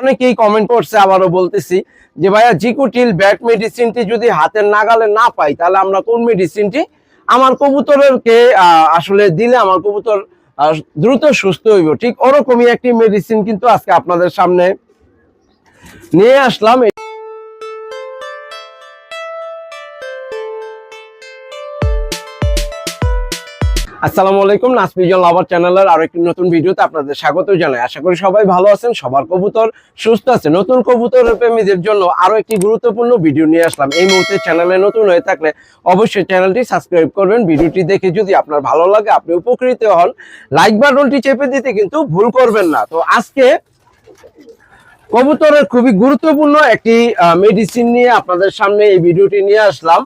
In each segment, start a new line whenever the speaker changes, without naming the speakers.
অনেকেই কমেন্ট করছে, আবারও বলতেছি যে, ভাইয়া, জিকুটিল ব্যাট মেডিসিনটি যদি হাতের নাগালে না পাই, তাহলে আমরা কোন মেডিসিনটি আমার কবুতরকে আসলে দিলে আমার কবুতর দ্রুত সুস্থ হইব? ঠিক ওরকমই একটি মেডিসিন কিন্তু আজকে আপনাদের সামনে নিয়ে আসলাম। আসসালামু আলাইকুম নাসপিজন লাভার চ্যানেলের আরও একটি নতুন ভিডিওতে আপনাদের স্বাগত জানাই। আশা করি সবাই ভালো আছেন, সবার কবুতর সুস্থ আছে। নতুন কবুতর প্রেমীদের জন্য আরও একটি গুরুত্বপূর্ণ ভিডিও নিয়ে আসলাম। এই মুহূর্তে চ্যানেলে নতুন হয়ে থাকলে অবশ্যই চ্যানেলটি সাবস্ক্রাইব করবেন। ভিডিওটি দেখে যদি আপনার ভালো লাগে, আপনি উপকৃত হন। লাইক বাটনটি চেপে দিতে কিন্তু ভুল করবেন না। তো আজকে কবুতরের খুবই গুরুত্বপূর্ণ একটি মেডিসিন নিয়ে আপনাদের সামনে এই ভিডিওটি নিয়ে আসলাম।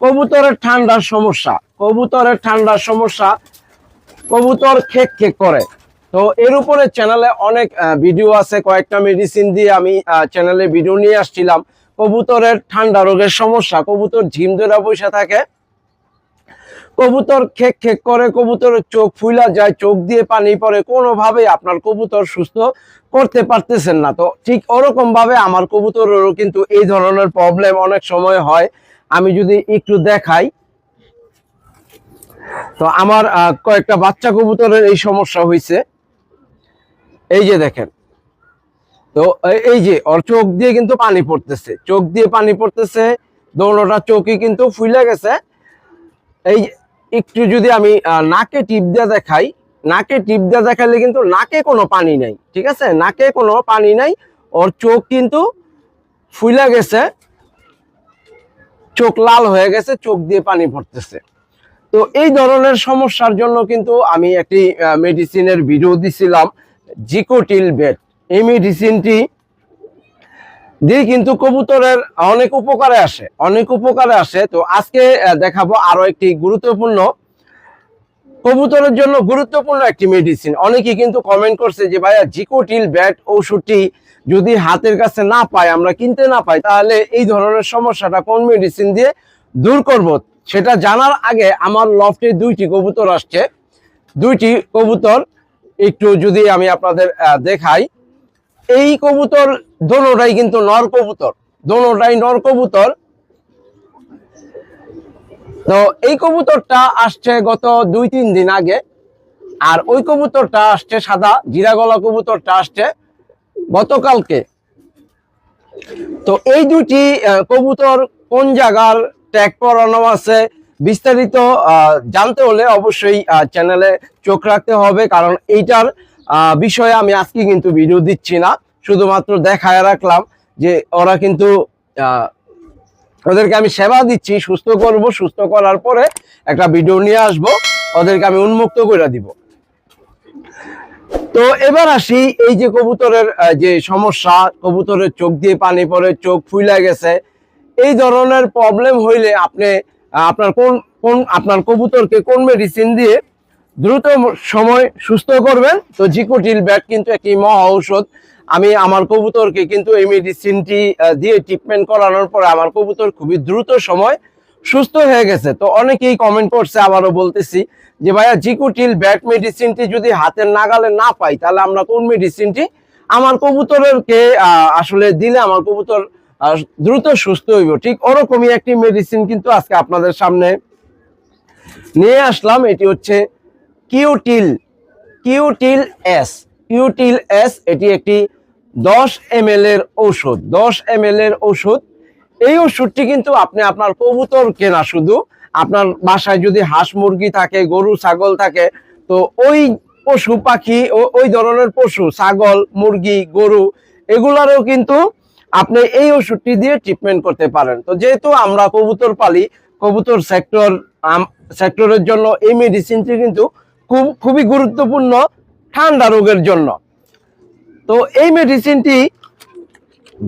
কবুতরের ঠান্ডার সমস্যা। কবুতরের ঠান্ডার সমস্যা, কবুতর খেক খেক করে। তো এর উপরে চ্যানেলে অনেক ভিডিও আছে, কয়েকটা মেডিসিন দিয়ে আমি চ্যানেলে ভিডিও নিয়ে আসছিলাম। কবুতরের ঠান্ডা রোগের সমস্যা, কবুতর ঝিম ধরে বসে থাকে। কবুতর খেক খেক করে, কবুতরের চোখ ফুলা যায়, চোখ দিয়ে পানি পড়ে কোনোভাবে আপনার কবুতর সুস্থ করতে পারতেছেন না। তো ঠিক ওরকম ভাবে আমার কবুতরেরও কিন্তু এই ধরনের প্রবলেম অনেক সময় হয়। আমি যদি একটু দেখাই তো আমার কয়েকটা বাচ্চা কবুতরের এই সমস্যা হয়েছে এই যে দেখেন, তো এই- যে, ওর চোখ দিয়ে কিন্তু পানি পড়তেছে। চোখ দিয়ে পানি পড়তেছে দোনোটা চোখই কিন্তু ফুলে গেছে। এই একটু যদি আমি নাকে টিপ দিয়ে দেখাই, নাকে টিপ দিয়ে দেখালে কিন্তু নাকে কোনো পানি নাই, ঠিক আছে? নাকে কোনো পানি নাই, ওর চোখ কিন্তু ফুলে গেছে, চোখ লাল হয়ে গেছে, চোখ দিয়ে পানি পড়তেছে। তো এই ধরনের সমস্যার জন্য কিন্তু আমি একটি মেডিসিনের ভিডিও দিছিলাম জিকোটিল বেড এই মেডিসিনটি দিয়ে কিন্তু কবুতরের অনেক উপকারে আসে, অনেক উপকারে আসে। তো আজকে দেখাবো আরও একটি গুরুত্বপূর্ণ, কবুতরের জন্য গুরুত্বপূর্ণ একটি মেডিসিন অনেকে কিন্তু কমেন্ট করছে যে, ভাইয়া জিকোটিল ব্যাট ওষুধটি যদি হাতের কাছে না পাই আমরা কিনতে না পাই, তাহলে এই ধরনের সমস্যাটা কোন মেডিসিন দিয়ে দূর করব? সেটা জানার আগে আমার লফটে দুইটি কবুতর আসছে। দুইটি কবুতর একটু যদি আমি আপনাদের দেখাই। এই কবুতর দোনোটাই কিন্তু নর কবুতর। দোনোটাই নর কবুতর। তো এই কবুতরটা আসছে গত দুই, তিন দিন আগে। আর ওই কবুতরটা আসছে সাদা, জিরা গলা কবুতরটা আসছে গতকালকে। তো এই দুটি কবুতর কোন জায়গার ট্যাগ করানো আছে। বিস্তারিত জানতে হলে অবশ্যই চ্যানেলে চোখ রাখতে হবে, কারণ এইটার বিষয়ে আমি আজকে কিন্তু ভিডিও দিচ্ছি না। শুধুমাত্র দেখায় রাখলাম যে ওরা কিন্তু ওদেরকে আমি সেবা দিচ্ছি, সুস্থ করব, সুস্থ করার পরে একটা ভিডিও নিয়ে আসব, ওদেরকে আমি উন্মুক্ত করে দিব। তো এবার আসি, এই যে কবুতরের যে সমস্যা, কবুতরের চোখ দিয়ে পানি পড়ে, চোখ ফুলে গেছে এই ধরনের প্রবলেম হইলে আপনি, আপনার কোন কোন, আপনার কবুতরকে কোন মেডিসিন দিয়ে দ্রুত সময় সুস্থ করবেন? তো জিকোটিল ব্যাট কিন্তু একটি মহা ঔষধ। আমি আমার কবুতরকে কিন্তু এই মেডিসিনটি দিয়ে ট্রিটমেন্ট করানোর পরে আমার কবুতর খুবই দ্রুত সময় সুস্থ হয়ে গেছে। তো অনেকেই কমেন্ট করছে, আবারও বলতেছি যে, ভাইয়া, জিকুটিল ব্যাট মেডিসিনটি যদি হাতের নাগালে না পাই, তাহলে আমরা কোন মেডিসিনটি আমার কবুতরকে আসলে দিলে আমার কবুতর দ্রুত সুস্থ হইব। ঠিক ওরকমই একটি মেডিসিন কিন্তু আজকে আপনাদের সামনে নিয়ে আসলাম। এটি হচ্ছে কিউটিল কিউটিল এস কিউটিল এস এটি একটি দশ এম এর ঔষধ, দশ এম এর ঔষধ। এই ওষুধটি কিন্তু আপনি আপনার কবুতর কেনা শুধু, আপনার বাসায় যদি হাঁস মুরগি থাকে, গরু, ছাগল থাকে, তো ওই পশু পাখি ওই ধরনের পশু, ছাগল, মুরগি, গরু, এগুলারও কিন্তু আপনি এই ওষুধটি দিয়ে ট্রিটমেন্ট করতে পারেন। তো যেহেতু আমরা কবুতর পালি, কবুতর সেক্টর সেক্টরের জন্য এই মেডিসিনটি কিন্তু খুব, খুবই গুরুত্বপূর্ণ ঠান্ডা রোগের জন্য। তো এই মেডিসিনটি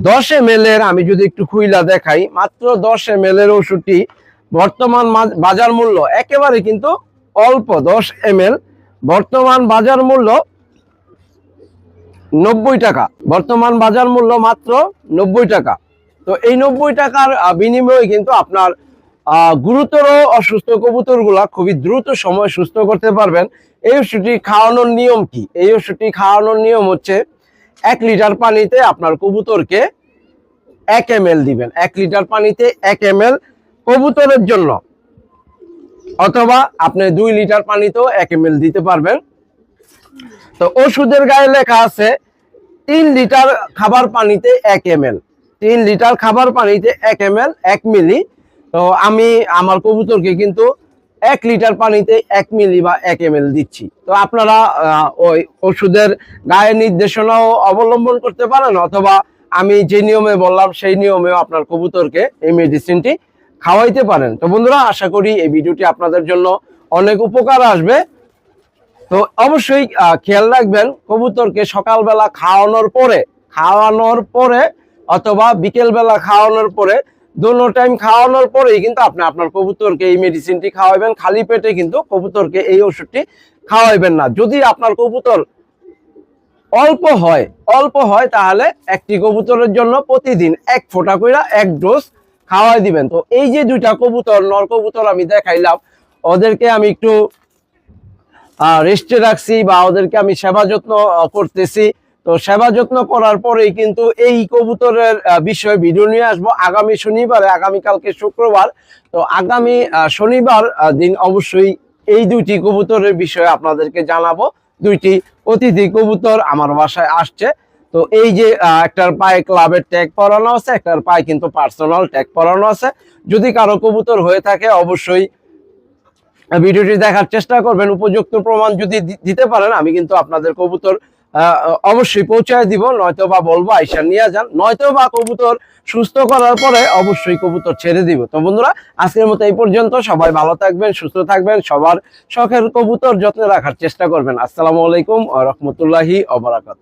দশ এম এর, আমি যদি একটু খুইলা দেখাই, মাত্র দশ এম এর ওষুধটি বর্তমান বাজার মূল্য একেবারে কিন্তু অল্প দশ এম বর্তমান বাজার মূল্য নব্বই টাকা। বর্তমান বাজার মূল্য মাত্র নব্বই টাকা। তো এই নব্বই টাকার বিনিময়ে কিন্তু আপনার গুরুতর অসুস্থ কবুতরগুলা খুবই দ্রুত সময় সুস্থ করতে পারবেন। এই ওষুধটি খাওয়ানোর নিয়ম কি? এই ওষুধটি খাওয়ানোর নিয়ম হচ্ছে এক লিটার পানিতে আপনার কবুতরকে এক এম দিবেন। এক লিটার পানিতে এক এম কবুতরের জন্য। অথবা আপনি দুই লিটার পানিতেও এক এম দিতে পারবেন। তো ওষুধের গায়ে লেখা আছে, তিন লিটার খাবার পানিতে এক এম এল তিন লিটার খাবার পানিতে এক এম এল এক মিলি। তো আমি আমার কবুতরকে কিন্তু এক লিটার পানিতে এক মিলি বা এক এম এল দিচ্ছি। তো আপনারা ওই ওষুধের গায়ে নির্দেশনাও অবলম্বন করতে পারেন, অথবা আমি যে নিয়মে বললাম, সেই নিয়মেও আপনার কবুতরকে এই মেডিসিনটি খাওয়াইতে পারেন। তো বন্ধুরা, আশা করি এই ভিডিওটি আপনাদের জন্য অনেক উপকার আসবে। তো অবশ্যই খেয়াল রাখবেন, কবুতরকে সকালবেলা খাওয়ানোর পরে খাওয়ানোর পরে অথবা বিকেলবেলা খাওয়ানোর পরে, দোনো টাইম খাওয়ানোর পরেই কিন্তু আপনি আপনার কবুতরকে এই মেডিসিনটি খাওয়াবেন খালি পেটে কিন্তু কবুতরকে এই ওষুধটি খাওয়াইবেন না। যদি আপনার কবুতর অল্প হয় অল্প হয় তাহলে একটি কবুতরের জন্য প্রতিদিন এক ফোঁটা কইরা এক ডোজ খাওয়াই দিবেন। তো এই যে দুইটা কবুতর, নর কবুতর আমি দেখাইলাম, ওদেরকে আমি একটু রেস্টে রাখছি বা ওদেরকে আমি সেবা যত্ন করতেছি। তো সেবা যত্ন করার পরেই কিন্তু এই কবুতরের বিষয়ে ভিডিও নিয়ে আসব। আগামী শনিবারে আগামীকালকে শুক্রবার। তো আগামী শনিবার দিন অবশ্যই এই দুইটি কবুতরের বিষয়ে আপনাদেরকে জানাব। দুইটি অতিথি কবুতর আমার বাসায় আসছে। তো এই যে একটার পায়ে ক্লাবের ট্যাগ পরানো আছে, একটার পায়ে কিন্তু পার্সোনাল ট্যাগ পরানো আছে। যদি কারও কবুতর হয়ে থাকে, অবশ্যই ভিডিওটি দেখার চেষ্টা করবেন। উপযুক্ত প্রমাণ যদি দিতে পারেন, আমি কিন্তু আপনাদের কবুতর অবশ্যই পৌঁছায় দিব। নয়তো বা বলব, আইসা নিয়ে যান। নয়তো বা কবুতর সুস্থ করার পরে অবশ্যই কবুতর ছেড়ে দিব। তো বন্ধুরা, আজকের মতো এই পর্যন্ত। সবাই ভালো থাকবেন, সুস্থ থাকবেন। সবার শখের কবুতর যত্নে রাখার চেষ্টা করবেন। আসসালামু আলাইকুম রহমতুল্লাহি অবরাকাত